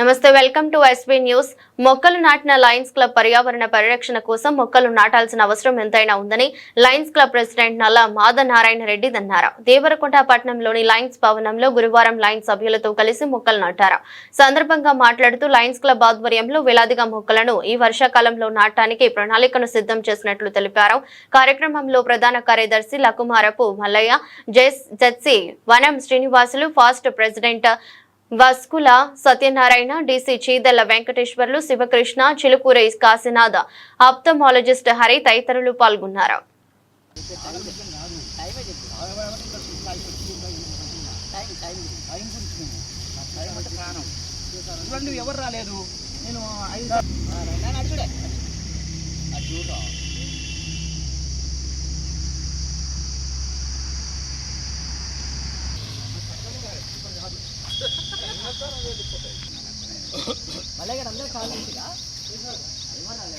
నమస్తే welcome to SB news. మొక్కలు నాటిన లయన్స్ క్లబ్ పర్యావరణ పరిరక్షణ కోసం మొక్కలు నాటాల్సిన అవసరం ఎంతైనా ఉందని లయన్స్ క్లబ్ ప్రెసిడెంట్ నల్ల మాదనారాయణ రెడ్డి అన్నారు. దేవరకొండ పట్టణంలోని లయన్స్ భవనంలో గురువారం లయన్స్ సభ్యులతో కలిసి మొక్కలు నాటారు. సందర్భంగా మాట్లాడుతూ లయన్స్ క్లబ్ ఆధ్వర్యంలో వేలాదిగా మొక్కలను ఈ వర్షాకాలంలో నాటడానికి ప్రణాళికను సిద్ధం చేసినట్లు తెలిపారు. కార్యక్రమంలో ప్రధాన కార్యదర్శి లకుమారపు మల్లయ్య జెస్ ZC Vanam Srinivasulu past president Vaskula Satyanarayana DC Cheedalla Venkateswarlu Sivakrishna Chilukuri Kashinath ophthalmologist Hari తదితరులు పాల్గొన్నారు. ఎవరు రాలేదు నేను మళ్ళీ ఇక్కడ అందరూ కాల్ చేసిరా ఎవరు